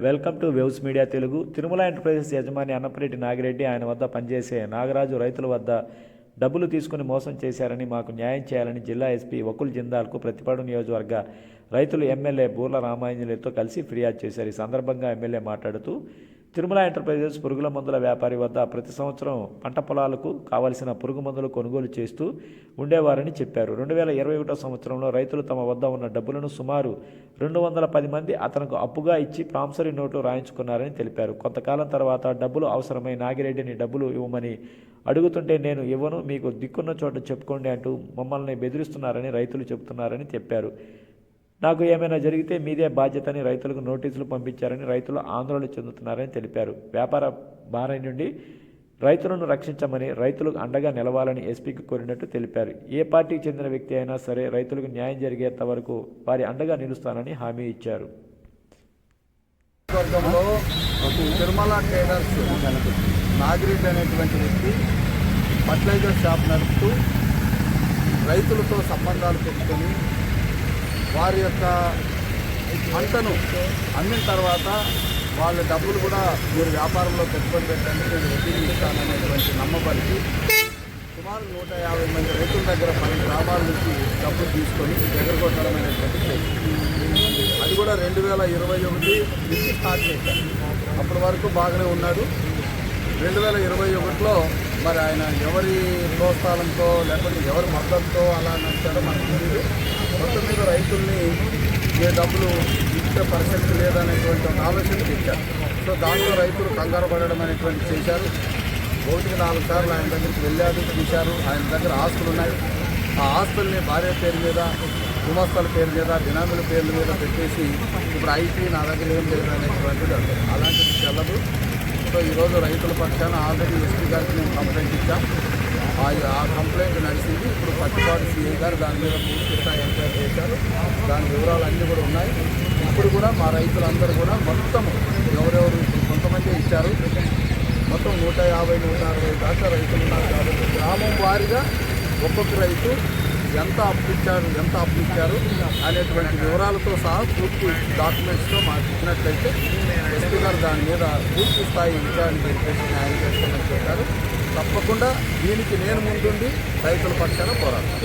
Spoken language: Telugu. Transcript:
Welcome to waves media Telugu. Tirumala enterprises యజమాని అన్నపరెడ్డి నాగిరెడ్డి ఆయన వద్ద పనిచేసే నాగరాజు రైతుల వద్ద డబ్బులు తీసుకుని మోసం చేశారని మాకు న్యాయం చేయాలని జిల్లా ఎస్పీ వకుల్ జిందాల్కు ప్రతిపాడు నియోజకవర్గ రైతులు ఎమ్మెల్యే బూర్ల రామాంజనేయులతో కలిసి ఫిర్యాదు చేశారు. ఈ సందర్భంగా ఎమ్మెల్యే మాట్లాడుతూ తిరుమల ఎంటర్ప్రైజెస్ పురుగుల మందుల వ్యాపారి వద్ద ప్రతి సంవత్సరం పంట పొలాలకు కావలసిన పురుగు మందులు కొనుగోలు చేస్తూ ఉండేవారని చెప్పారు. రెండు వేల ఇరవై ఒకటో సంవత్సరంలో రైతులు తమ వద్ద ఉన్న డబ్బులను సుమారు రెండు వందల పది మంది అతనికి అప్పుగా ఇచ్చి ప్రాంసరీ నోటు రాయించుకున్నారని తెలిపారు. కొంతకాలం తర్వాత డబ్బులు అవసరమై నాగిరెడ్డిని డబ్బులు ఇవ్వమని అడుగుతుంటే నేను ఇవ్వను మీకు దిక్కున్న చోట చెప్పుకోండి అంటూ మమ్మల్ని బెదిరిస్తున్నారని రైతులు చెబుతున్నారని చెప్పారు. నాకు ఏమైనా జరిగితే మీదే బాధ్యతని రైతులకు నోటీసులు పంపించారని రైతులు ఆందోళన చెందుతున్నారని తెలిపారు. వ్యాపార భారం నుండి రైతులను రక్షించమని రైతులకు అండగా నిలవాలని ఎస్పీకి కోరినట్టు తెలిపారు. ఏ పార్టీకి చెందిన వ్యక్తి అయినా సరే రైతులకు న్యాయం జరిగేంత వరకు వారి అండగా నిలుస్తానని హామీ ఇచ్చారు. తిరుమల ట్రేడర్స్ నాగిరెడ్డి అనేటువంటి వ్యక్తి ఫర్టిలైజర్ షాప్ నడుపుతూ రైతులతో సంబంధాలు పెట్టుకొని వారి యొక్క పంటను అమ్మిన తర్వాత వాళ్ళ డబ్బులు కూడా మీరు వ్యాపారంలో పెట్టుకొని పెట్టండి నేను వడ్డీ ఇస్తాననేటువంటి సుమారు నూట యాభై మంది రైతుల దగ్గర పది గ్రామాల నుంచి డబ్బులు తీసుకొని ఎగరగొట్టడమైనటువంటి చేసింది. అది కూడా రెండు వేల ఇరవై ఒకటి నుంచి స్టార్ట్ చేశారు. అప్పటి వరకు బాగానే ఉన్నాడు. రెండు వేల ఇరవై ఒకటిలో మరి ఆయన ఎవరి ప్రోత్సాహంతో లేకపోతే ఎవరి మద్దతుతో అలా నడిచాడో మనకు తెలియదు మొత్తం రైతుల్ని ఏ డబ్బులు ఇచ్చే పరిస్థితి లేదనేటువంటి ఒక ఆలోచన తెచ్చారు. సో దాంట్లో రైతులు కంగారు పడడం అనేటువంటి చేశారు. ఒకటికి నాలుగు సార్లు ఆయన దగ్గరికి వెళ్ళారు చూశారు. ఆయన దగ్గర ఆస్తులు ఉన్నాయి. ఆ ఆస్తుల్ని భార్య పేరు మీద గుమస్తల పేరు మీద దినాముల పేర్ల మీద పెట్టేసి ఇప్పుడు ఐటీ నా దగ్గర ఏం లేదు అనేటువంటిది అంటారు. అలాంటిది చెల్లదు సో ఈరోజు రైతుల పక్షాన ఆల్రెడీ ఎస్పీ గారికి మేము కంప్లైంట్ ఇచ్చాం ఆ కంప్లైంట్ నడిచి ఇప్పుడు సీఎం గారు దాని మీద పూర్తి స్థాయి ఎంక్వైరీ చేశారు దాని వివరాలు అన్నీ కూడా ఉన్నాయి. ఇప్పుడు కూడా మా రైతులందరూ కూడా మొత్తం ఎవరెవరు కొంతమంది ఇచ్చారు. మొత్తం నూట యాభై నూట అరవై దాకా రైతులు ఉన్నారు కాబట్టి గ్రామం వారీగా ఒక్కొక్క రైతు ఎంత అప్పు ఇచ్చారు ఎంత అప్పు ఇచ్చారు అనేటువంటి వివరాలతో సహా పూర్తి డాక్యుమెంట్స్తో మాకు ఇచ్చినట్లయితే ఎస్పీ గారు దాని మీద పూర్తి స్థాయి విచారణ చేసి న్యాయం చేస్తామని చెప్పారు. తప్పకుండా దీనికి నేను ముందుండి రైతుల పక్షాన పోరాడతాను.